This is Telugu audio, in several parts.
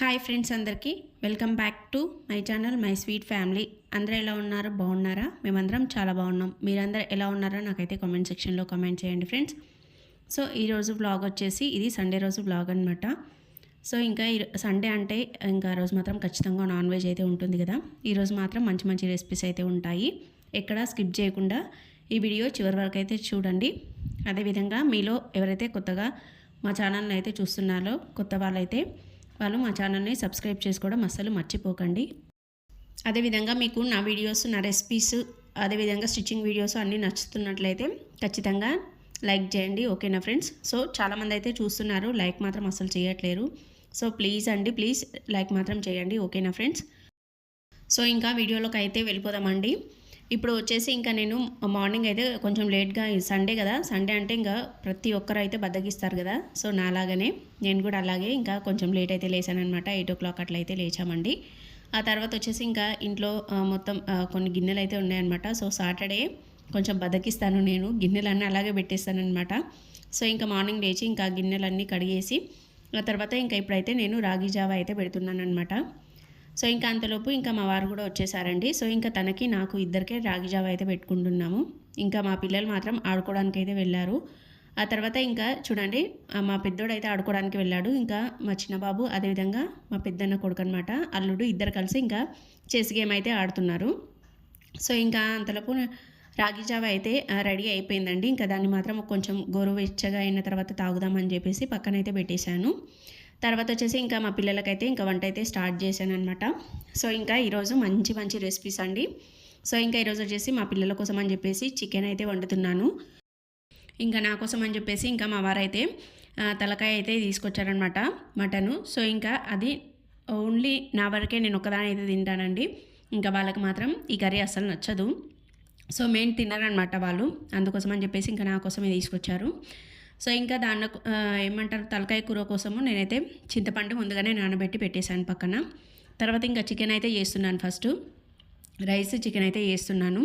హాయ్ ఫ్రెండ్స్ అందరికీ. Welcome back to my channel my sweet family. అందరూ ఎలా ఉన్నారు? బాగున్నారా? మేమందరం చాలా బాగున్నాం. మీరందరూ ఎలా ఉన్నారో నాకైతే కామెంట్ సెక్షన్లో కామెంట్ చేయండి ఫ్రెండ్స్. సో ఈరోజు బ్లాగ్ వచ్చేసి ఇది సండే రోజు బ్లాగ్ అనమాట సో ఇంకా ఈ సండే అంటే ఇంకా రోజు మాత్రం ఖచ్చితంగా నాన్ వెజ్ అయితే ఉంటుంది కదా. ఈరోజు మాత్రం మంచి మంచి రెసిపీస్ అయితే ఉంటాయి. ఎక్కడ స్కిప్ చేయకుండా ఈ వీడియో చివరి వరకు అయితే చూడండి. అదేవిధంగా మీలో ఎవరైతే కొత్తగా మా ఛానల్ని అయితే చూస్తున్నారో కొత్త వాళ్ళైతే వాళ్ళు మా ఛానల్ని సబ్స్క్రైబ్ చేసుకోవడం అస్సలు మర్చిపోకండి. అదేవిధంగా మీకు నా వీడియోస్ నా రెసిపీస్ అదేవిధంగా స్టిచ్చింగ్ వీడియోస్ అన్నీ నచ్చుతున్నట్లయితే ఖచ్చితంగా లైక్ చేయండి. ఓకేనా ఫ్రెండ్స్? సో చాలామంది అయితే చూస్తున్నారు లైక్ మాత్రం అసలు చేయట్లేరు. సో ప్లీజ్ అండి ప్లీజ్ లైక్ మాత్రం చేయండి. ఓకేనా ఫ్రెండ్స్? సో ఇంకా వీడియోలోకి అయితే వెళ్ళిపోదామండి. ఇప్పుడు వచ్చేసి ఇంకా నేను మార్నింగ్ అయితే కొంచెం లేట్గా సండే కదా సండే అంటే ఇంకా ప్రతి ఒక్కరు అయితే బద్దగిస్తారు కదా సో నాలాగానే నేను కూడా అలాగే ఇంకా కొంచెం లేట్ అయితే లేచానమాట ఎయిట్ ఓ క్లాక్ అట్లా అయితే లేచామండి. ఆ తర్వాత వచ్చేసి ఇంకా ఇంట్లో మొత్తం కొన్ని గిన్నెలు అయితే ఉన్నాయన్నమాట సో సాటర్డే కొంచెం బద్దకిస్తాను నేను గిన్నెలన్నీ అలాగే పెట్టేస్తానమాట సో ఇంకా మార్నింగ్ లేచి ఇంకా గిన్నెలన్నీ కడిగేసి ఆ తర్వాత ఇంకా ఇప్పుడైతే నేను రాగి జావా అయితే పెడుతున్నాను అనమాట సో ఇంకా అంతలోపు ఇంకా మా వారు కూడా వచ్చేసారండి. సో ఇంకా తనకి నాకు ఇద్దరికే రాగి జావ అయితే పెట్టుకుంటున్నాము. ఇంకా మా పిల్లలు మాత్రం ఆడుకోవడానికి అయితే వెళ్ళారు. ఆ తర్వాత ఇంకా చూడండి మా పెద్దోడు అయితే ఆడుకోవడానికి వెళ్ళాడు. ఇంకా మా చిన్న బాబు అదేవిధంగా మా పెద్దన్న కొడుకు అనమాట అల్లుడు ఇద్దరు కలిసి ఇంకా చెస్ గేమ్ అయితే ఆడుతున్నారు. సో ఇంకా అంతలోపు రాగి జావ అయితే రెడీ అయిపోయిందండి. ఇంకా దాన్ని మాత్రం కొంచెం గోరువెచ్చగా అయిన తర్వాత తాగుదామని చెప్పేసి పక్కనైతే పెట్టేశాను. తర్వాత వచ్చేసి ఇంకా మా పిల్లలకైతే ఇంకా వంట అయితే స్టార్ట్ చేశాను అనమాట సో ఇంకా ఈరోజు మంచి మంచి రెసిపీస్ అండి. సో ఇంకా ఈరోజు వచ్చేసి మా పిల్లల కోసం అని చెప్పేసి చికెన్ అయితే వండుతున్నాను. ఇంకా నా కోసం అని చెప్పేసి ఇంకా మా వారైతే తలకాయ అయితే తీసుకొచ్చారనమాట మటను. సో ఇంకా అది ఓన్లీ నా వరకే నేను ఒకదాని అయితే తింటానండి. ఇంకా వాళ్ళకి మాత్రం ఈ కర్రీ అస్సలు నచ్చదు. సో మెయిన్ తిన్నారనమాట వాళ్ళు. అందుకోసం అని చెప్పేసి ఇంకా నా కోసమే తీసుకొచ్చారు. సో ఇంకా దాన్ని ఏమంటారు తలకాయ కూర కోసము నేనైతే చింతపండు ముందుగానే నానబెట్టి పెట్టేశాను పక్కన. తర్వాత ఇంకా చికెన్ అయితే చేస్తున్నాను ఫస్ట్ రైస్ చికెన్ అయితే చేస్తున్నాను.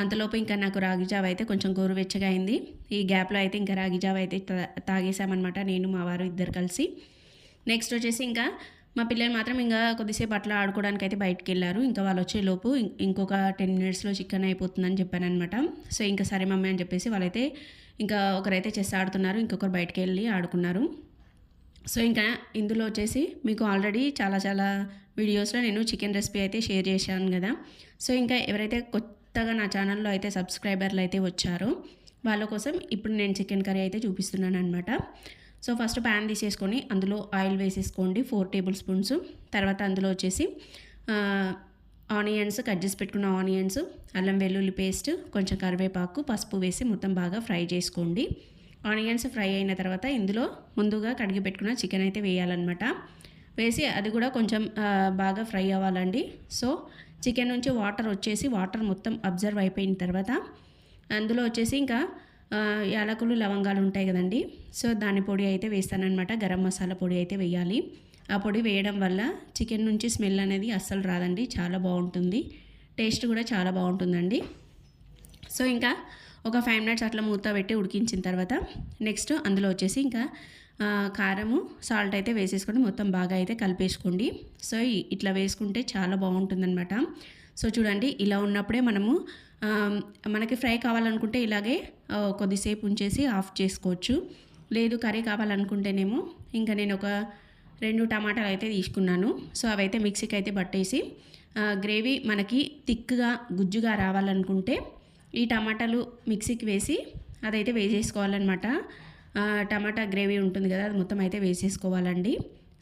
అంతలోపు ఇంకా నాకు రాగి జావ అయితే కొంచెం గోరువెచ్చగా అయింది. ఈ గ్యాప్లో అయితే ఇంకా రాగి జావ అయితే తాగేసామన్నమాట నేను మా వారు ఇద్దరు కలిసి. నెక్స్ట్ వచ్చేసి ఇంకా మా పిల్లలు మాత్రం ఇంకా కొద్దిసేపు అట్లా ఆడుకోవడానికి అయితే బయటికి వెళ్ళారు. ఇంకా వాళ్ళు వచ్చేలోపు ఇంకొక టెన్ మినిట్స్లో చికెన్ అయిపోతుందని చెప్పాను అనమాట సో ఇంకా సరే మమ్మీ అని చెప్పేసి వాళ్ళైతే ఇంకా ఒకరైతే చెస్ ఆడుతున్నారు ఇంకొకరు బయటికి వెళ్ళి ఆడుకున్నారు. సో ఇంకా ఇందులో వచ్చేసి మీకు ఆల్రెడీ చాలా చాలా వీడియోస్లో నేను చికెన్ రెసిపీ అయితే షేర్ చేశాను కదా. సో ఇంకా ఎవరైతే కొత్తగా నా ఛానల్లో అయితే సబ్స్క్రైబర్లు అయితే వచ్చారో వాళ్ళ కోసం ఇప్పుడు నేను చికెన్ కర్రీ అయితే చూపిస్తున్నాను అనమాట సో ఫస్ట్ ప్యాన్ తీసేసుకొని అందులో ఆయిల్ వేసేసుకోండి ఫోర్ టేబుల్ స్పూన్స్. తర్వాత అందులో వచ్చేసి ఆనియన్స్ కట్ చేసి పెట్టుకున్న ఆనియన్స్ అల్లం వెల్లుల్లి పేస్ట్ కొంచెం కరివేపాకు పసుపు వేసి మొత్తం బాగా ఫ్రై చేసుకోండి. ఆనియన్స్ ఫ్రై అయిన తర్వాత ఇందులో ముందుగా కడిగి పెట్టుకున్న చికెన్ అయితే వేయాలన్నమాట. వేసి అది కూడా కొంచెం బాగా ఫ్రై అవ్వాలండి. సో చికెన్ నుంచి వాటర్ వచ్చేసి వాటర్ మొత్తం అబ్జర్వ్ అయిపోయిన తర్వాత అందులో వచ్చేసి ఇంకా యాలకులు లవంగాలు ఉంటాయి కదండి. సో దాని పొడి అయితే వేస్తానన్నమాట. గరం మసాలా పొడి అయితే వేయాలి. ఆ పొడి వేయడం వల్ల చికెన్ నుంచి స్మెల్ అనేది అస్సలు రాదండి చాలా బాగుంటుంది. టేస్ట్ కూడా చాలా బాగుంటుందండి. సో ఇంకా ఒక ఫైవ్ మినిట్స్ అట్లా మూత పెట్టి ఉడికించిన తర్వాత నెక్స్ట్ అందులో వచ్చేసి ఇంకా కారము సాల్ట్ అయితే వేసేసుకొని మొత్తం బాగా అయితే కలిపేసుకోండి. సో ఇట్లా వేసుకుంటే చాలా బాగుంటుందన్నమాట. సో చూడండి ఇలా ఉన్నప్పుడే మనము మనకి ఫ్రై కావాలనుకుంటే ఇలాగే కొద్దిసేపు ఉంచేసి ఆఫ్ చేసుకోవచ్చు. లేదు కర్రీ కావాలనుకుంటేనేమో ఇంకా నేను ఒక రెండు టమాటాలు అయితే తీసుకున్నాను. సో అవైతే మిక్సీకి అయితే పట్టేసి గ్రేవీ మనకి థిక్గా గుజ్జుగా రావాలనుకుంటే ఈ టమాటాలు మిక్సీకి వేసి అదైతే వేసేసుకోవాలన్నమాట. టమాటా గ్రేవీ ఉంటుంది కదా అది మొత్తం అయితే వేసేసుకోవాలండి.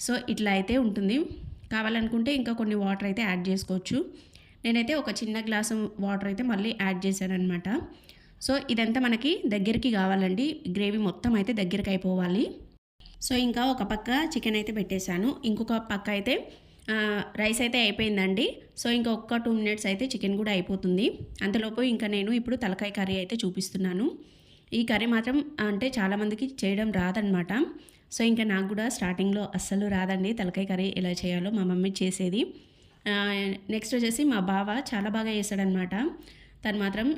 సో ఇట్లా అయితే ఉంటుంది. కావాలనుకుంటే ఇంకా కొన్ని వాటర్ అయితే యాడ్ చేసుకోవచ్చు. నేనైతే ఒక చిన్న గ్లాసు వాటర్ అయితే మళ్ళీ యాడ్ చేశాను అనమాట సో ఇదంతా మనకి దగ్గరికి కావాలండి. గ్రేవీ మొత్తం అయితే దగ్గరికి అయిపోవాలి సో ఇంకా ఒక పక్క చికెన్ అయితే పెట్టేశాను. ఇంకొక పక్క అయితే రైస్ అయితే అయిపోయిందండి. సో ఇంకా ఒక్క టూ మినిట్స్ అయితే చికెన్ కూడా అయిపోతుంది. అంతలోపు ఇంకా నేను ఇప్పుడు తలకాయ కర్రీ అయితే చూపిస్తున్నాను. ఈ కర్రీ మాత్రం అంటే చాలామందికి చేయడం రాదనమాట సో ఇంకా నాకు కూడా స్టార్టింగ్లో అస్సలు రాదండి తలకాయ కర్రీ ఎలా చేయాలో మా మమ్మీ చేసేది. నెక్స్ట్ వచ్చేసి మా బావ చాలా బాగా చేశాడనమాట తను మాత్రం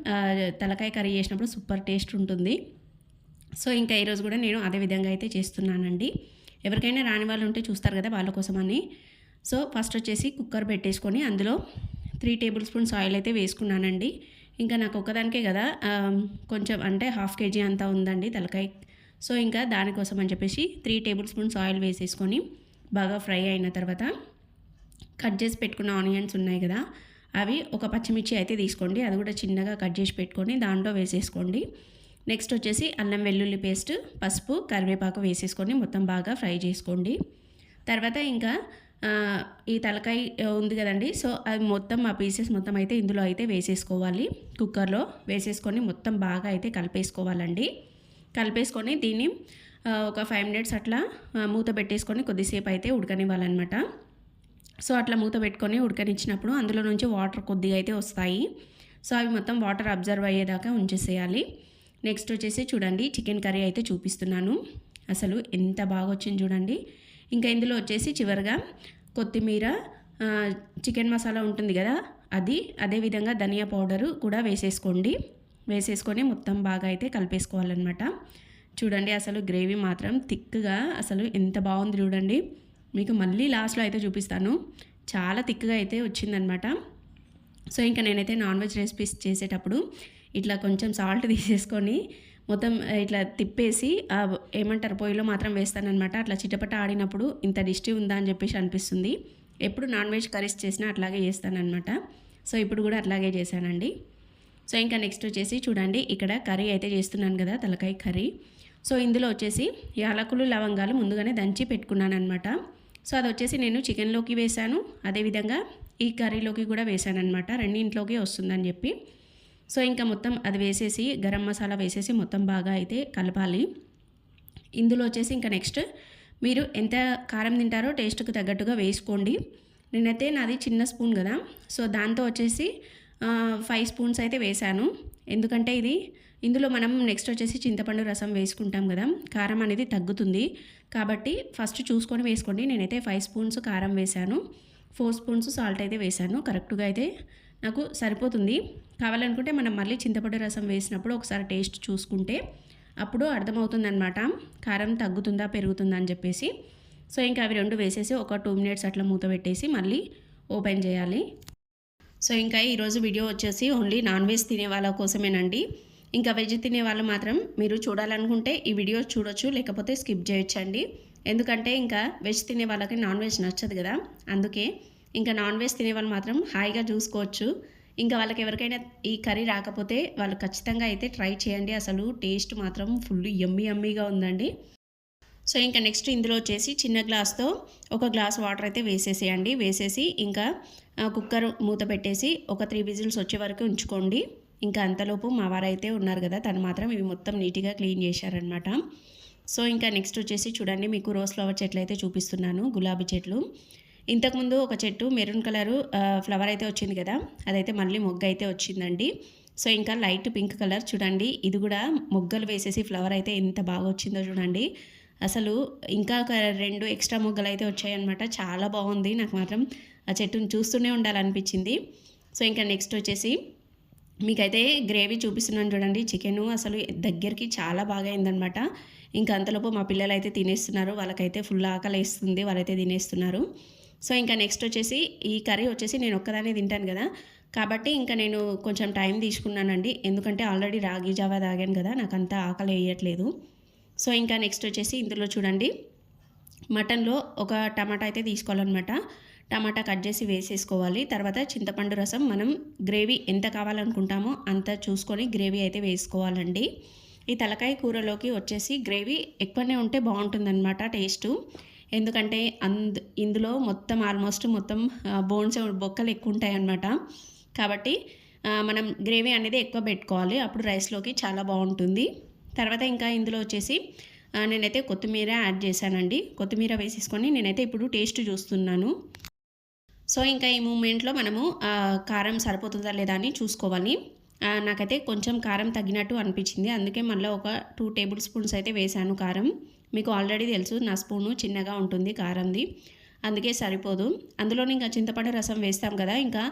తలకాయ కర్రీ చేసినప్పుడు సూపర్ టేస్ట్ ఉంటుంది. సో ఇంకా ఈరోజు కూడా నేను అదే విధంగా అయితే చేస్తున్నానండి. ఎవరికైనా రాని వాళ్ళు ఉంటే చూస్తారు కదా వాళ్ళ కోసమని. సో ఫస్ట్ వచ్చేసి కుక్కర్ పెట్టేసుకొని అందులో త్రీ టేబుల్ స్పూన్స్ ఆయిల్ అయితే వేసుకున్నానండి. ఇంకా నాకు ఒక్కదానికే కదా కొంచెం అంటే హాఫ్ కేజీ అంతా ఉందండి తలకాయ. సో ఇంకా దానికోసం అని చెప్పేసి త్రీ టేబుల్ స్పూన్స్ ఆయిల్ వేసేసుకొని బాగా ఫ్రై అయిన తర్వాత కట్ చేసి పెట్టుకున్న ఆనియన్స్ ఉన్నాయి కదా అవి ఒక పచ్చిమిర్చి అయితే తీసుకోండి. అది కూడా చిన్నగా కట్ చేసి పెట్టుకొని దాంట్లో వేసేసుకోండి. నెక్స్ట్ వచ్చేసి అల్లం వెల్లుల్లి పేస్ట్ పసుపు కరివేపాకు వేసేసుకొని మొత్తం బాగా ఫ్రై చేసుకోండి. తర్వాత ఇంకా ఈ తలకాయ ఉంది కదండి సో అది మొత్తం ఆ పీసెస్ మొత్తం అయితే ఇందులో అయితే వేసేసుకోవాలి. కుక్కర్లో వేసేసుకొని మొత్తం బాగా అయితే కలిపేసుకోవాలండి. కలిపేసుకొని దీన్ని ఒక ఫైవ్ మినిట్స్ అట్లా మూత పెట్టేసుకొని కొద్దిసేపు అయితే ఉడకనివ్వాలన్నమాట. సో అట్లా మూత పెట్టుకొని ఉడకనిచ్చినప్పుడు అందులో నుంచి వాటర్ కొద్దిగా అయితే వస్తాయి. సో అవి మొత్తం వాటర్ అబ్జర్వ్ అయ్యేదాకా ఉంచేసేయాలి. నెక్స్ట్ వచ్చేసి చూడండి చికెన్ కర్రీ అయితే చూపిస్తున్నాను. అసలు ఎంత బాగా వచ్చింది చూడండి. ఇంకా ఇందులో వచ్చేసి చివరిగా కొత్తిమీర చికెన్ మసాలా ఉంటుంది కదా అది అదేవిధంగా ధనియా పౌడరు కూడా వేసేసుకోండి. వేసేసుకొని మొత్తం బాగా అయితే కలిపేసుకోవాలన్నమాట. చూడండి అసలు గ్రేవీ మాత్రం థిక్గా అసలు ఎంత బాగుంది చూడండి. మీకు మళ్ళీ లాస్ట్లో అయితే చూపిస్తాను. చాలా థిక్గా అయితే వచ్చిందనమాట సో ఇంకా నేనైతే నాన్ వెజ్ రెసిపీస్ చేసేటప్పుడు ఇట్లా కొంచెం సాల్ట్ తీసేసుకొని మొత్తం ఇట్లా తిప్పేసి ఏమంటారు పొయ్యిలో మాత్రం వేస్తానన్నమాట. అట్లా చిటపట ఆడినప్పుడు ఇంత డిస్టి ఉందా అని చెప్పేసి అనిపిస్తుంది. ఎప్పుడు నాన్ వెజ్ కర్రీస్ చేసినా అట్లాగే చేస్తానన్నమాట. సో ఇప్పుడు కూడా అట్లాగే చేశానండి. సో ఇంకా నెక్స్ట్ వచ్చేసి చూడండి ఇక్కడ కర్రీ అయితే చేస్తున్నాను కదా తలకాయ కర్రీ. సో ఇందులో వచ్చేసి యాలకులు లవంగాలు ముందుగానే దంచి పెట్టుకున్నాను అనమాట సో అది వచ్చేసి నేను చికెన్లోకి వేశాను. అదేవిధంగా ఈ కర్రీలోకి కూడా వేశాను అనమాట రెండింట్లోకి వస్తుందని చెప్పి. సో ఇంకా మొత్తం అది వేసేసి గరం మసాలా వేసేసి మొత్తం బాగా అయితే కలపాలి. ఇందులో వచ్చేసి ఇంకా నెక్స్ట్ మీరు ఎంత కారం తింటారో టేస్ట్కి తగ్గట్టుగా వేసుకోండి. నేనైతే నాది చిన్న స్పూన్ కదా సో దాంతో వచ్చేసి ఫైవ్ స్పూన్స్ అయితే వేశాను. ఎందుకంటే ఇది ఇందులో మనం నెక్స్ట్ వచ్చేసి చింతపండు రసం వేసుకుంటాం కదా కారం అనేది తగ్గుతుంది. కాబట్టి ఫస్ట్ చూసుకొని వేసుకోండి. నేనైతే ఫైవ్ స్పూన్స్ కారం వేశాను. ఫోర్ స్పూన్స్ సాల్ట్ అయితే వేశాను. కరెక్ట్గా అయితే నాకు సరిపోతుంది. కావాలనుకుంటే మనం మళ్ళీ చింతపండు రసం వేసినప్పుడు ఒకసారి టేస్ట్ చూసుకుంటే అప్పుడు అర్థమవుతుందనమాట కారం తగ్గుతుందా పెరుగుతుందా అని చెప్పేసి. సో ఇంకా అవి రెండు వేసేసి ఒక టూ మినిట్స్ అట్లా మూత పెట్టేసి మళ్ళీ ఓపెన్ చేయాలి. సో ఇంకా ఈరోజు వీడియో వచ్చేసి ఓన్లీ నాన్ వెజ్ తినే వాళ్ళ కోసమేనండి. ఇంకా వెజ్ తినే వాళ్ళు మాత్రం మీరు చూడాలనుకుంటే ఈ వీడియో చూడొచ్చు లేకపోతే స్కిప్ చేయొచ్చండి. ఎందుకంటే ఇంకా వెజ్ తినే వాళ్ళకి నాన్ వెజ్ నచ్చదు కదా. అందుకే ఇంకా నాన్ వెజ్ తినే వాళ్ళు మాత్రం హాయిగా చూసుకోవచ్చు. ఇంకా వాళ్ళకి ఎవరికైనా ఈ కర్రీ రాకపోతే వాళ్ళు ఖచ్చితంగా అయితే ట్రై చేయండి. అసలు టేస్ట్ మాత్రం ఫుల్ యమ్మీ యమ్మీగా ఉందండి. సో ఇంకా నెక్స్ట్ ఇందులో వచ్చేసి చిన్న గ్లాస్తో ఒక గ్లాస్ వాటర్ అయితే వేసేసేయండి. వేసేసి ఇంకా కుక్కర్ మూత పెట్టేసి ఒక త్రీ విజిల్స్ వచ్చే వరకు ఉంచుకోండి. ఇంకా అంతలోపు మా వారైతే ఉన్నారు కదా తను మాత్రం ఇవి మొత్తం నీట్గా క్లీన్ చేశారనమాట సో ఇంకా నెక్స్ట్ వచ్చేసి చూడండి మీకు రోజ్ ఫ్లవర్ చెట్లు అయితే చూపిస్తున్నాను గులాబీ చెట్లు. ఇంతకుముందు ఒక చెట్టు మెరూన్ కలరు ఫ్లవర్ అయితే వచ్చింది కదా. అదైతే మళ్ళీ మొగ్గ అయితే వచ్చిందండి. సో ఇంకా లైట్ పింక్ కలర్ చూడండి. ఇది కూడా మొగ్గలు వేసేసి ఫ్లవర్ అయితే ఎంత బాగా వచ్చిందో చూడండి. అసలు ఇంకా ఒక రెండు ఎక్స్ట్రా మొగ్గలు అయితే వచ్చాయన్నమాట. చాలా బాగుంది. నాకు మాత్రం ఆ చెట్టును చూస్తూనే ఉండాలనిపించింది. సో ఇంకా నెక్స్ట్ వచ్చేసి మీకైతే గ్రేవీ చూపిస్తున్నాను చూడండి. చికెను అసలు దగ్గరికి చాలా బాగా అయిందనమాట ఇంకా అంతలోపు మా పిల్లలు అయితే తినేస్తున్నారు. వాళ్ళకైతే ఫుల్ ఆకలి వేస్తుంది వాళ్ళైతే తినేస్తున్నారు. సో ఇంకా నెక్స్ట్ వచ్చేసి ఈ కర్రీ వచ్చేసి నేను ఒక్కదానే తింటాను కదా. కాబట్టి ఇంకా నేను కొంచెం టైం తీసుకున్నానండి. ఎందుకంటే ఆల్రెడీ రాగి జావా తాగాను కదా నాకు అంత ఆకలి వేయట్లేదు. సో ఇంకా నెక్స్ట్ వచ్చేసి ఇందులో చూడండి. మటన్లో ఒక టమాటా అయితే తీసుకోవాలన్నమాట. టమాటా కట్ చేసి వేసేసుకోవాలి. తర్వాత చింతపండు రసం మనం గ్రేవీ ఎంత కావాలనుకుంటామో అంత చూసుకొని గ్రేవీ అయితే వేసుకోవాలండి. ఈ తలకాయ కూరలోకి వచ్చేసి గ్రేవీ ఎక్కువనే ఉంటే బాగుంటుందన్నమాట టేస్టు ఎందుకంటే అందు ఇందులో మొత్తం ఆల్మోస్ట్ మొత్తం బోన్స్ బొక్కలు ఎక్కువ ఉంటాయి అన్నమాట కాబట్టి మనం గ్రేవీ అనేది ఎక్కువ పెట్టుకోవాలి. అప్పుడు రైస్లోకి చాలా బాగుంటుంది. తర్వాత ఇంకా ఇందులో వచ్చేసి నేనైతే కొత్తిమీర యాడ్ చేశానండి. కొత్తిమీర వేసేసుకొని నేనైతే ఇప్పుడు టేస్ట్ చూస్తున్నాను. సో ఇంకా ఈ మూమెంట్లో మనము కారం సరిపోతుందా లేదా అని చూసుకోవాలి. నాకైతే కొంచెం కారం తగ్గినట్టు అనిపించింది. అందుకే మళ్ళీ ఒక టూ టేబుల్ స్పూన్స్ అయితే వేశాను కారం. మీకు ఆల్రెడీ తెలుసు నా స్పూను చిన్నగా ఉంటుంది కారంది. అందుకే సరిపోదు. అందులో ఇంకా చింతపండు రసం వేస్తాం కదా ఇంకా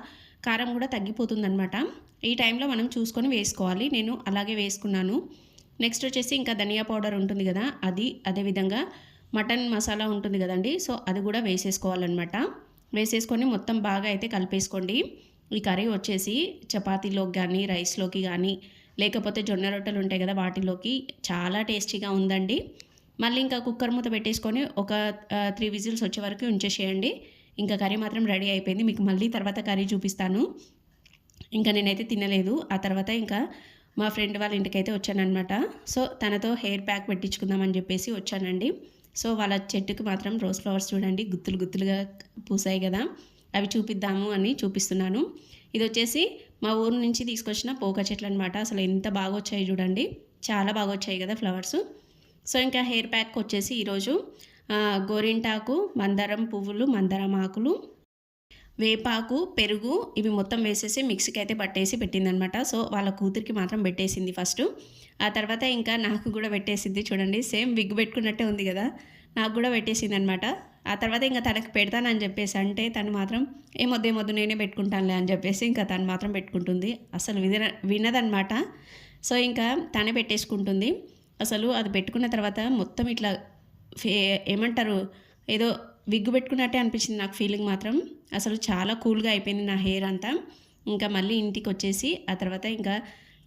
కారం కూడా తగ్గిపోతుంది అనమాట ఈ టైంలో మనం చూసుకొని వేసుకోవాలి. నేను అలాగే వేసుకున్నాను. నెక్స్ట్ వచ్చేసి ఇంకా ధనియా పౌడర్ ఉంటుంది కదా అది అదేవిధంగా మటన్ మసాలా ఉంటుంది కదండి సో అది కూడా వేసేసుకోవాలన్నమాట. వేసేసుకొని మొత్తం బాగా అయితే కలిపేసుకోండి. ఈ కర్రీ వచ్చేసి చపాతీలోకి కానీ రైస్లోకి కానీ లేకపోతే జొన్న రొట్టెలు ఉంటాయి కదా వాటిలోకి చాలా టేస్టీగా ఉందండి. మళ్ళీ ఇంకా కుక్కర్ మూత పెట్టేసుకొని ఒక త్రీ విజిల్స్ వచ్చే వరకు ఉంచేసేయండి. ఇంకా కర్రీ మాత్రం రెడీ అయిపోయింది. మీకు మళ్ళీ తర్వాత కర్రీ చూపిస్తాను. ఇంకా నేనైతే తినలేదు. ఆ తర్వాత ఇంకా మా ఫ్రెండ్ వాళ్ళ ఇంటికి అయితే వచ్చానమాట సో తనతో హెయిర్ ప్యాక్ పెట్టించుకుందామని చెప్పేసి వచ్చానండి. సో వాళ్ళ చెట్టుకి మాత్రం రోజ్ ఫ్లవర్స్ చూడండి. గుత్తులు గుత్తులుగా పూసాయి కదా. అవి చూపిద్దాము అని చూపిస్తున్నాను. ఇది వచ్చేసి మా ఊరు నుంచి తీసుకొచ్చిన పోక చెట్లు అనమాట అసలు ఎంత బాగా వచ్చాయి చూడండి. చాలా బాగా వచ్చాయి కదా ఫ్లవర్స్. సో ఇంకా హెయిర్ ప్యాక్ వచ్చేసి ఈరోజు గోరింటాకు మందారం పువ్వులు మందారం ఆకులు వేపాకు పెరుగు ఇవి మొత్తం వేసేసి మిక్సీకి అయితే పట్టేసి పెట్టిందనమాట సో వాళ్ళ కూతురికి మాత్రం పెట్టేసింది ఫస్ట్. ఆ తర్వాత ఇంకా నాకు కూడా పెట్టేసింది చూడండి సేమ్ విగ్ పెట్టుకున్నట్టే ఉంది కదా నాకు కూడా పెట్టేసింది అనమాట ఆ తర్వాత ఇంకా తనకు పెడతానని చెప్పేసి అంటే తను మాత్రం ఏమొద్దు ఏమొద్దు నేనే పెట్టుకుంటానులే అని చెప్పేసి ఇంకా తను మాత్రం పెట్టుకుంటుంది. అసలు విన వినదనమాట సో ఇంకా తనే పెట్టేసుకుంటుంది. అసలు అది పెట్టుకున్న తర్వాత మొత్తం ఇట్లా ఫే ఏమంటారు? ఏదో విగ్గు పెట్టుకున్నట్టే అనిపించింది నాకు ఫీలింగ్ మాత్రం. అసలు చాలా కూల్గా అయిపోయింది నా హెయిర్ అంతా. ఇంకా మళ్ళీ ఇంటికి వచ్చేసి ఆ తర్వాత ఇంకా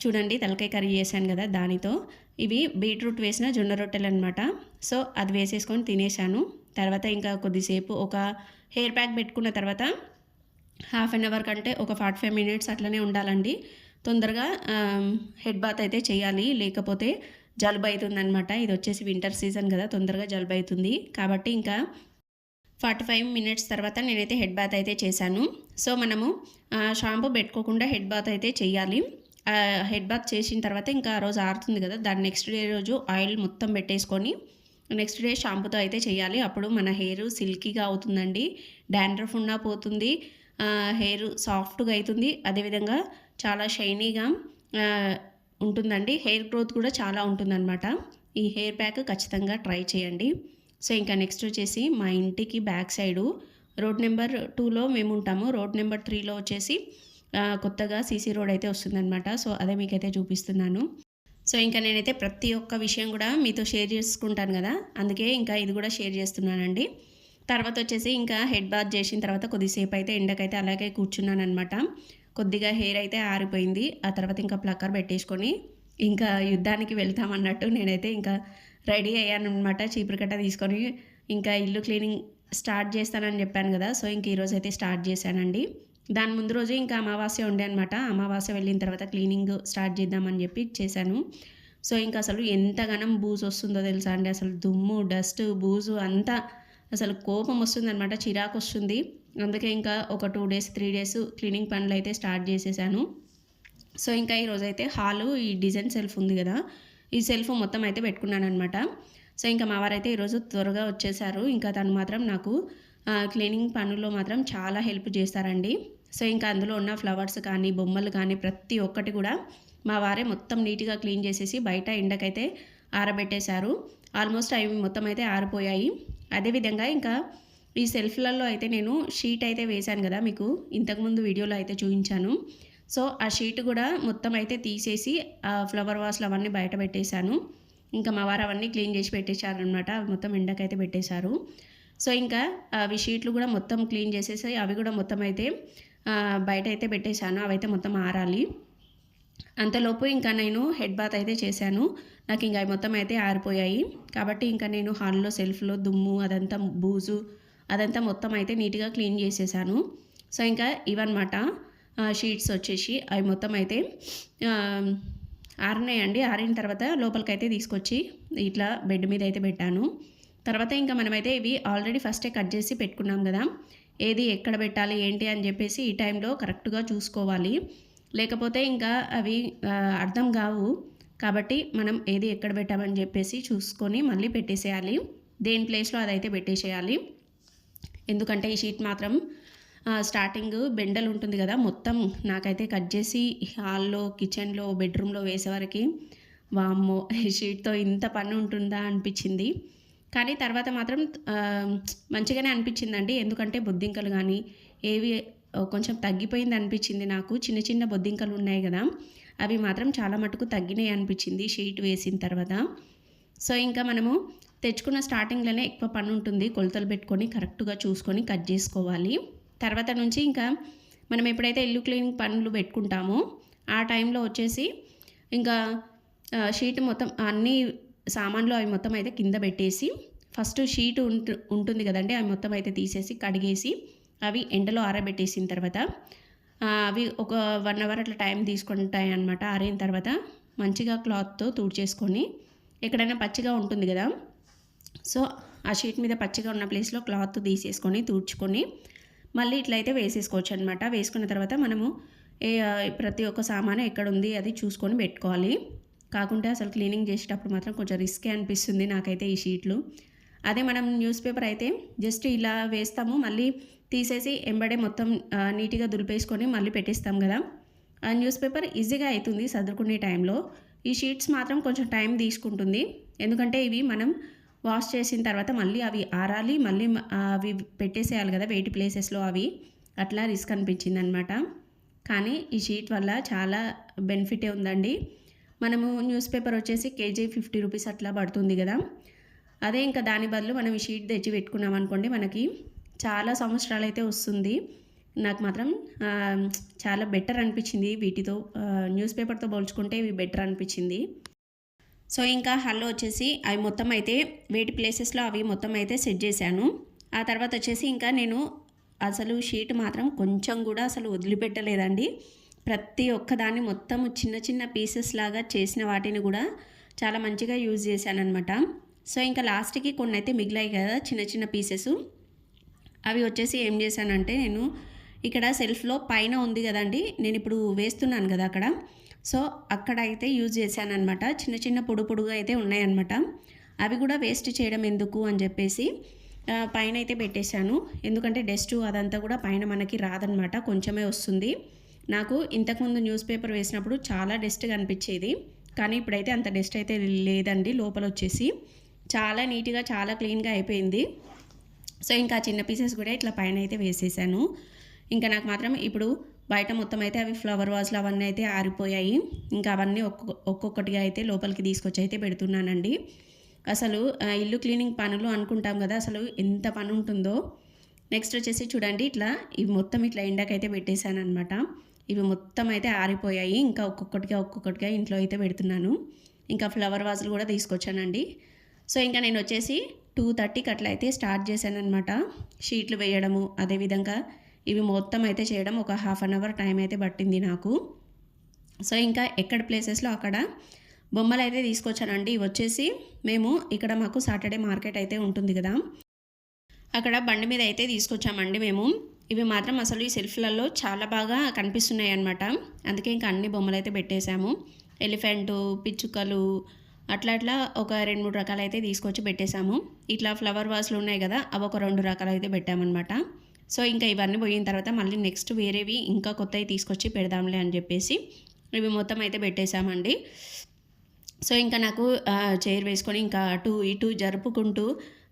చూడండి తలకాయ కర్రీ చేశాను కదా దానితో. ఇవి బీట్రూట్ వేసిన జొన్న రొట్టెలు అనమాట సో అది వేసేసుకొని తినేసాను తర్వాత ఇంకా కొద్దిసేపు ఒక హెయిర్ ప్యాక్ పెట్టుకున్న తర్వాత హాఫ్ అన్ అవర్ కంటే ఒక ఫార్టీ ఫైవ్ మినిట్స్ అట్లనే ఉండాలండి. తొందరగా హెడ్ బాత్ అయితే చేయాలి. లేకపోతే జలుబు అవుతుందనమాట ఇది వచ్చేసి వింటర్ సీజన్ కదా తొందరగా జలుబు అవుతుంది కాబట్టి ఇంకా ఫార్టీ ఫైవ్ మినిట్స్ తర్వాత నేనైతే హెడ్ బాత్ అయితే చేశాను. సో మనము షాంపూ పెట్టుకోకుండా హెడ్ బాత్ అయితే చేయాలి హెడ్ బాత్ చేసిన తర్వాత ఇంకా ఆ రోజు ఆరుతుంది కదా దాని నెక్స్ట్ డే రోజు ఆయిల్ మొత్తం పెట్టేసుకొని నెక్స్ట్ డే షాంపూతో అయితే చేయాలి అప్పుడు మన హెయిర్ సిల్కీగా అవుతుందండి డాండ్రఫ్ ఉన్నా పోతుంది హెయిర్ సాఫ్ట్గా అవుతుంది అదేవిధంగా చాలా షైనీగా ఉంటుందండి. హెయిర్ గ్రోత్ కూడా చాలా ఉంటుందన్నమాట. ఈ హెయిర్ ప్యాక్ ఖచ్చితంగా ట్రై చేయండి. సో ఇంకా నెక్స్ట్ వచ్చేసి మా ఇంటికి బ్యాక్ సైడు రోడ్ నెంబర్ టూలో మేము ఉంటాము. రోడ్ నెంబర్ త్రీలో వచ్చేసి కొత్తగా సీసీ రోడ్ అయితే వస్తుందన్నమాట. సో అదే మీకైతే చూపిస్తున్నాను. సో ఇంకా నేనైతే ప్రతి ఒక్క విషయం కూడా మీతో షేర్ చేసుకుంటాను కదా. అందుకే ఇంకా ఇది కూడా షేర్ చేస్తున్నానండి. తర్వాత వచ్చేసి ఇంకా హెడ్ బాత్ చేసిన తర్వాత కొద్దిసేపు అయితే ఎండకైతే అలాగే కూర్చున్నాను అనమాట కొద్దిగా హెయిర్ అయితే ఆరిపోయింది. ఆ తర్వాత ఇంకా ప్లక్కర్ పెట్టేసుకొని ఇంకా యుద్ధానికి వెళ్తామన్నట్టు నేనైతే ఇంకా రెడీ అయ్యాను అనమాట చీపురు కట్ట తీసుకొని ఇంకా ఇల్లు క్లీనింగ్ స్టార్ట్ చేస్తానని చెప్పాను కదా సో ఇంక ఈరోజు అయితే స్టార్ట్ చేశానండి. దాని ముందు రోజు ఇంకా అమావాస్య ఉండే అనమాట అమావాస్య వెళ్ళిన తర్వాత క్లీనింగ్ స్టార్ట్ చేద్దామని చెప్పి చేశాను. సో ఇంకా అసలు ఎంతగానం బూజు వస్తుందో తెలుసా అండి. అసలు దుమ్ము డస్ట్ బూజు అంతా అసలు కోపం వస్తుంది అనమాట చిరాకు వస్తుంది. అందుకే ఇంకా ఒక two days three days cleaning పనులు అయితే స్టార్ట్ చేసేసాను. సో ఇంకా ఈరోజు అయితే హాలు ఈ డిజైన్ సెల్ఫ్ ఉంది కదా ఈ సెల్ఫ్ మొత్తం అయితే పెట్టుకున్నాను అనమాట సో ఇంకా మా వారైతే ఈరోజు త్వరగా వచ్చేసారు. ఇంకా తను మాత్రం నాకు క్లీనింగ్ పనుల్లో మాత్రం చాలా హెల్ప్ చేస్తారండి. సో ఇంకా అందులో ఉన్న ఫ్లవర్స్ కానీ బొమ్మలు కానీ ప్రతి ఒక్కటి కూడా మా వారే మొత్తం నీట్గా క్లీన్ చేసేసి బయట ఎండకైతే ఆరబెట్టేశారు. ఆల్మోస్ట్ అవి మొత్తం అయితే ఆరిపోయాయి. అదేవిధంగా ఇంకా ఈ సెల్ఫ్లలో అయితే నేను షీట్ అయితే వేశాను కదా మీకు. ఇంతకుముందు వీడియోలో అయితే చూపించాను. సో ఆ షీట్ కూడా మొత్తం అయితే తీసేసి ఆ ఫ్లవర్ వాస్లు అవన్నీ బయట పెట్టేశాను. ఇంకా మా వారు అవన్నీ క్లీన్ చేసి పెట్టేశారు అనమాట అవి మొత్తం ఎండకైతే పెట్టేశారు. సో ఇంకా అవి షీట్లు కూడా మొత్తం క్లీన్ చేసేసి అవి కూడా మొత్తం అయితే బయట అయితే పెట్టేశాను. అవైతే మొత్తం ఆరాలి. అంతలోపు ఇంకా నేను హెడ్ బాత్ అయితే చేశాను. నాకు ఇంకా మొత్తం అయితే ఆరిపోయాయి. కాబట్టి ఇంకా నేను హాల్లో సెల్ఫ్లో దుమ్ము అదంతా బూజు అదంతా మొత్తం అయితే నీట్గా క్లీన్ చేసేసాను. సో ఇంకా ఇవన్నమాట. షీట్స్ వచ్చేసి అవి మొత్తం అయితే ఆరినాయండి. ఆరిన తర్వాత లోపలికైతే తీసుకొచ్చి ఇట్లా బెడ్ మీద అయితే పెట్టాను. తర్వాత ఇంకా మనమైతే ఇవి ఆల్రెడీ ఫస్టే కట్ చేసి పెట్టుకున్నాం కదా. ఏది ఎక్కడ పెట్టాలి ఏంటి అని చెప్పేసి ఈ టైంలో కరెక్ట్గా చూసుకోవాలి. లేకపోతే ఇంకా అవి అర్థం కావు. కాబట్టి మనం ఏది ఎక్కడ పెట్టామని చెప్పేసి చూసుకొని మళ్ళీ పెట్టేసేయాలి. దేని ప్లేస్లో అదైతే పెట్టేసేయాలి. ఎందుకంటే ఈ షీట్ మాత్రం స్టార్టింగ్ బెండల్ ఉంటుంది కదా మొత్తం నాకైతే కట్ చేసి హాల్లో కిచెన్లో బెడ్రూమ్లో వేసేవరకు వామ్మో ఈ షీట్తో ఇంత పని ఉంటుందా అనిపించింది. కానీ తర్వాత మాత్రం మంచిగానే అనిపించిందండి. ఎందుకంటే బొద్దింకలు కానీ ఏవి కొంచెం తగ్గిపోయింది అనిపించింది నాకు. చిన్న చిన్న బొద్దింకలు ఉన్నాయి కదా అవి మాత్రం చాలా మటుకు తగ్గినాయి అనిపించింది షీట్ వేసిన తర్వాత. సో ఇంకా మనము తెచ్చుకున్న స్టార్టింగ్లోనే ఎక్కువ పని ఉంటుంది. కొలతలు పెట్టుకొని కరెక్ట్గా చూసుకొని కట్ చేసుకోవాలి. తర్వాత నుంచి ఇంకా మనం ఎప్పుడైతే ఇల్లు క్లీనింగ్ పనులు పెట్టుకుంటామో ఆ టైంలో వచ్చేసి ఇంకా షీట్ మొత్తం అన్ని సామాన్లు అవి మొత్తం అయితే కింద పెట్టేసి ఫస్ట్ షీట్ ఉంటు ఉంటుంది కదండి అవి మొత్తం అయితే తీసేసి కడిగేసి అవి ఎండలో ఆరబెట్టేసిన తర్వాత అవి ఒక వన్ అవర్ అట్లా టైం తీసుకుంటాయి అనమాట ఆరిన తర్వాత మంచిగా క్లాత్తో తుడిచేసుకొని ఎక్కడైనా పచ్చిగా ఉంటుంది కదా సో ఆ షీట్ మీద పచ్చిగా ఉన్న ప్లేస్లో క్లాత్ తీసేసుకొని తుడుచుకొని మళ్ళీ ఇట్లయితే వేసేసుకోవచ్చు అనమాట వేసుకున్న తర్వాత మనము ఏ ప్రతి ఒక్క సామాను ఎక్కడ ఉంది అది చూసుకొని పెట్టుకోవాలి. కాకుంటే అసలు క్లీనింగ్ చేసేటప్పుడు మాత్రం కొంచెం రిస్కే అనిపిస్తుంది నాకైతే ఈ షీట్లు. అదే మనం న్యూస్ పేపర్ అయితే జస్ట్ ఇలా వేస్తాము మళ్ళీ తీసేసి ఎంబడే మొత్తం నీట్గా దులిపేసుకొని మళ్ళీ పెట్టేస్తాం కదా. ఆ న్యూస్ పేపర్ ఈజీగా అవుతుంది సర్దుకునే టైంలో. ఈ షీట్స్ మాత్రం కొంచెం టైం తీసుకుంటుంది. ఎందుకంటే ఇవి మనం వాష్ చేసిన తర్వాత మళ్ళీ అవి ఆరాలి మళ్ళీ అవి పెట్టేసేయాలి కదా వెయిట్ ప్లేసెస్లో అవి. అట్లా రిస్క్ అనిపించింది అనమాట కానీ ఈ షీట్ వల్ల చాలా బెనిఫిటే ఉందండి. మనము న్యూస్ పేపర్ వచ్చేసి కేజీ ఫిఫ్టీ రూపీస్ అట్లా పడుతుంది కదా. అదే ఇంకా దాని బదులు మనం ఈ షీట్ తెచ్చి పెట్టుకున్నాం అనుకోండి మనకి చాలా సంవత్సరాలు అయితే వస్తుంది. నాకు మాత్రం చాలా బెటర్ అనిపించింది వీటితో న్యూస్ పేపర్తో పోల్చుకుంటే ఇవి బెటర్ అనిపించింది. సో ఇంకా హల్లో వచ్చేసి అవి మొత్తం అయితే వేటి ప్లేసెస్లో అవి మొత్తం అయితే సెట్ చేశాను. ఆ తర్వాత వచ్చేసి ఇంకా నేను అసలు షీట్ మాత్రం కొంచెం కూడా అసలు వదిలిపెట్టలేదండి. ప్రతి ఒక్కదాన్ని మొత్తం చిన్న చిన్న పీసెస్ లాగా చేసిన వాటిని కూడా చాలా మంచిగా యూజ్ చేశాను అనమాట సో ఇంకా లాస్ట్కి కొన్ని అయితే మిగిలాయి కదా చిన్న చిన్న పీసెస్. అవి వచ్చేసి ఏం చేశానంటే నేను ఇక్కడ సెల్ఫ్లో పైన ఉంది కదండి. నేను ఇప్పుడు వేస్తున్నాను కదా అక్కడ. సో అక్కడ అయితే యూజ్ చేశాననమాట చిన్న చిన్న పొడు పొడుగా అయితే ఉన్నాయన్నమాట. అవి కూడా వేస్ట్ చేయడం ఎందుకు అని చెప్పేసి పైన అయితే పెట్టేశాను. ఎందుకంటే డస్ట్ అదంతా కూడా పైన మనకి రాదనమాట కొంచెమే వస్తుంది. నాకు ఇంతకుముందు న్యూస్ పేపర్ వేసినప్పుడు చాలా డస్ట్ కనిపించేది. కానీ ఇప్పుడైతే అంత డస్ట్ అయితే లేదండి. లోపల వచ్చేసి చాలా నీట్గా చాలా క్లీన్గా అయిపోయింది. సో ఇంకా చిన్న పీసెస్ కూడా ఇట్లా పైన అయితే వేసేసాను. ఇంకా నాకు మాత్రం ఇప్పుడు బయట మొత్తం అయితే అవి ఫ్లవర్ వాజ్లు అవన్నీ అయితే ఆరిపోయాయి. ఇంకా అవన్నీ ఒక్కొక్క ఒక్కొక్కటిగా అయితే లోపలికి తీసుకొచ్చి అయితే పెడుతున్నానండి. అసలు ఆ, ఇల్లు క్లీనింగ్ పనులు అనుకుంటాం కదా అసలు ఎంత పని ఉంటుందో. నెక్స్ట్ వచ్చేసి చూడండి ఇట్లా ఇవి మొత్తం ఇట్లా ఎండకైతే పెట్టేశాను అనమాట ఇవి మొత్తం అయితే ఆరిపోయాయి. ఇంకా ఒక్కొక్కటిగా ఒక్కొక్కటిగా ఇంట్లో అయితే పెడుతున్నాను. ఇంకా ఫ్లవర్ వాజులు కూడా తీసుకొచ్చానండి. సో ఇంకా నేను వచ్చేసి టూ థర్టీకి అట్లా అయితే స్టార్ట్ చేశాను అనమాట షీట్లు వేయడము అదేవిధంగా ఇవి మొత్తం అయితే చేయడం ఒక హాఫ్ అన్ అవర్ టైం అయితే పట్టింది నాకు. సో ఇంకా ఎక్కడ ప్లేసెస్లో అక్కడ బొమ్మలు అయితే తీసుకొచ్చానండి. ఇవి వచ్చేసి మేము ఇక్కడ మాకు సాటర్డే మార్కెట్ అయితే ఉంటుంది కదా. అక్కడ బండి మీద అయితే తీసుకొచ్చామండి మేము. ఇవి మాత్రం అసలు ఈ సెల్ఫ్లలో చాలా బాగా కనిపిస్తున్నాయి అన్నమాట. అందుకే ఇంకా అన్ని బొమ్మలు అయితే పెట్టేశాము. ఎలిఫెంటు పిచ్చుకలు అట్లా అట్లా ఒక రెండు మూడు రకాలు అయితే తీసుకొచ్చి పెట్టేశాము. ఇట్లా ఫ్లవర్ వాసులు ఉన్నాయి కదా అవి ఒక రెండు రకాలు అయితే పెట్టామన్నమాట. సో ఇంకా ఇవన్నీ పోయిన తర్వాత మళ్ళీ నెక్స్ట్ వేరేవి ఇంకా కొత్తవి తీసుకొచ్చి పెడదాంలే అని చెప్పేసి ఇవి మొత్తం అయితే పెట్టేశామండి. సో ఇంకా నాకు చైర్ వేసుకొని ఇంకా అటు ఇటు జరుపుకుంటూ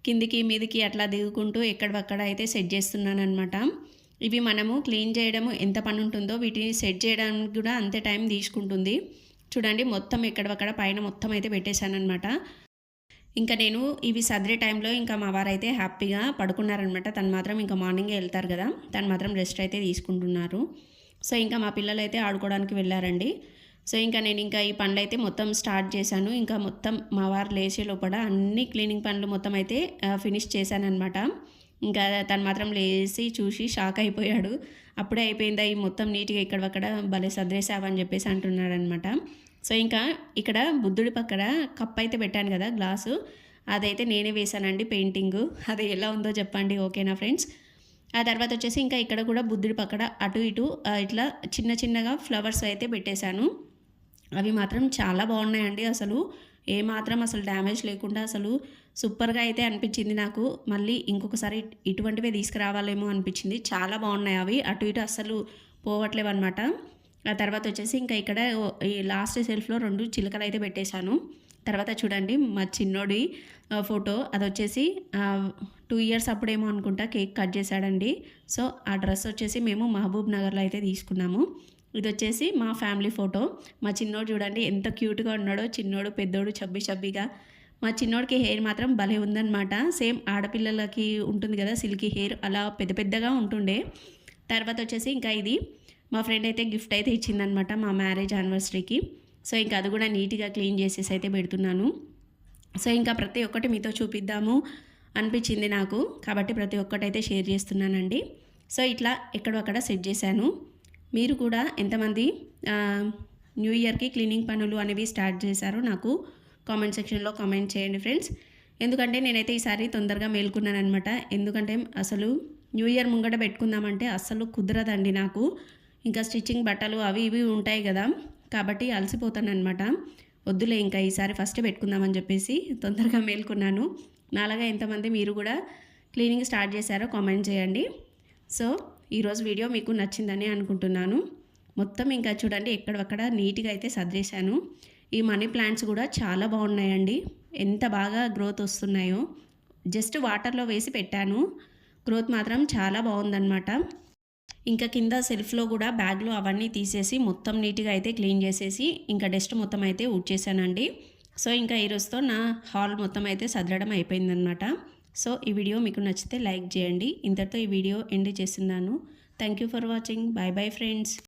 కిందికి మీదికి అట్లా దిగుకుంటూ ఎక్కడక్కడ అయితే సెట్ చేస్తున్నాను అనమాట ఇవి మనము క్లీన్ చేయడము ఎంత పని ఉంటుందో వీటిని సెట్ చేయడానికి కూడా అంతే టైం తీసుకుంటుంది. చూడండి మొత్తం ఎక్కడక్కడ పైన మొత్తం అయితే పెట్టేశానమాట ఇంకా నేను ఇవి సదిరే టైంలో ఇంకా మా వారైతే హ్యాపీగా పడుకున్నారనమాట. తను మాత్రం ఇంకా మార్నింగే వెళ్తారు కదా తను మాత్రం రెస్ట్ అయితే తీసుకుంటున్నారు. సో ఇంకా మా పిల్లలు అయితే ఆడుకోవడానికి వెళ్ళారండి. సో ఇంకా నేను ఇంకా ఈ పనులు అయితే మొత్తం స్టార్ట్ చేశాను. ఇంకా మొత్తం మా వారు లేచే లోపల అన్ని క్లీనింగ్ పనులు మొత్తం అయితే ఫినిష్ చేశానమాట ఇంకా తను మాత్రం లేచి చూసి షాక్ అయిపోయాడు. అప్పుడే అయిపోయిందా ఈ మొత్తం నీట్గా ఇక్కడక్కడ భలే సదరేసావని చెప్పేసి అంటున్నాడనమాట. సో ఇంకా ఇక్కడ బుద్ధుడి పక్కన కప్ అయితే పెట్టాను కదా గ్లాసు. అదైతే నేనే వేశానండి పెయింటింగ్. అది ఎలా ఉందో చెప్పండి ఓకేనా ఫ్రెండ్స్? ఆ తర్వాత వచ్చేసి ఇంకా ఇక్కడ కూడా బుద్ధుడి పక్కన అటు ఇటు ఇట్లా చిన్న చిన్నగా ఫ్లవర్స్ అయితే పెట్టేశాను. అవి మాత్రం చాలా బాగున్నాయండి అసలు. ఏ మాత్రం అసలు డ్యామేజ్ లేకుండా అసలు సూపర్గా అయితే అనిపించింది నాకు. మళ్ళీ ఇంకొకసారి ఇటువంటివే తీసుకురావాలేమో అనిపించింది. చాలా బాగున్నాయి అవి. అటు ఇటు అసలు పోవట్లేవు అనమాట ఆ తర్వాత వచ్చేసి ఇంకా ఇక్కడ ఓ- ఈ లాస్ట్ సెల్ఫ్లో రెండు చిలకలు అయితే పెట్టేశాను. తర్వాత చూడండి మా చిన్నోడి ఫోటో. అది వచ్చేసి టూ ఇయర్స్ అప్పుడేమో అనుకుంటా కేక్ కట్ చేశాడండి. సో ఆ డ్రెస్ వచ్చేసి మేము మహబూబ్ నగర్లో అయితే తీసుకున్నాము. ఇది వచ్చేసి మా ఫ్యామిలీ ఫోటో. మా చిన్నోడు చూడండి ఎంత క్యూట్గా ఉన్నాడో. చిన్నోడు పెద్దోడు చబ్బి చబ్బిగా. మా చిన్నోడికి హెయిర్ మాత్రం భలే ఉందన్నమాట. సేమ్ ఆడపిల్లలకి ఉంటుంది కదా సిల్కీ హెయిర్ అలా పెద్ద పెద్దగా ఉంటుండే. తర్వాత వచ్చేసి ఇంకా ఇది మా ఫ్రెండ్ అయితే గిఫ్ట్ అయితే ఇచ్చిందనమాట మా మ్యారేజ్ యానివర్సరీకి. సో ఇంకా అది కూడా నీట్గా క్లీన్ చేసేసి అయితే పెడుతున్నాను. సో ఇంకా ప్రతి ఒక్కటి మీతో చూపిద్దాము అనిపించింది నాకు. కాబట్టి ప్రతి ఒక్కటైతే షేర్ చేస్తున్నానండి. సో ఇట్లా ఎక్కడొక్కడ సెట్ చేశాను. మీరు కూడా ఎంతమంది న్యూ ఇయర్కి క్లీనింగ్ పనులు అనేవి స్టార్ట్ చేశారు నాకు కామెంట్ సెక్షన్లో కామెంట్ చేయండి ఫ్రెండ్స్. ఎందుకంటే నేనైతే ఈసారి తొందరగా మేల్కున్నాను అనమాట ఎందుకంటే అసలు న్యూ ఇయర్ ముంగట పెట్టుకుందామంటే అస్సలు కుదరదండి నాకు. ఇంకా స్టిచ్చింగ్ బట్టలు అవి ఇవి ఉంటాయి కదా. కాబట్టి అలసిపోతాను అనమాట వద్దులే ఇంకా ఈసారి ఫస్ట్ పెట్టుకుందామని చెప్పేసి తొందరగా మేల్కొన్నాను. నాలాగా ఎంతమంది మీరు కూడా క్లీనింగ్ స్టార్ట్ చేశారో కామెంట్ చేయండి. సో ఈరోజు వీడియో మీకు నచ్చిందని అనుకుంటున్నాను. మొత్తం ఇంకా చూడండి ఎక్కడక్కడ నీట్గా అయితే సర్దేశాను. ఈ మనీ ప్లాంట్స్ కూడా చాలా బాగున్నాయండి. ఎంత బాగా గ్రోత్ వస్తున్నాయో. జస్ట్ వాటర్లో వేసి పెట్టాను. గ్రోత్ మాత్రం చాలా బాగుందన్నమాట. ఇంకా కింద సెల్ఫ్లో కూడా బ్యాగ్లు అవన్నీ తీసేసి మొత్తం నీట్గా అయితే క్లీన్ చేసేసి ఇంకా డస్ట్ మొత్తం అయితే ఊడ్చేసానండి. సో ఇంకా ఈరోజుతో నా హాల్ మొత్తం అయితే సదరడం అయిపోయిందనమాట సో ఈ వీడియో మీకు నచ్చితే లైక్ చేయండి. ఇంతటితో ఈ వీడియో ఎండ్ చేస్తున్నాను. Thank you for watching. Bye bye friends.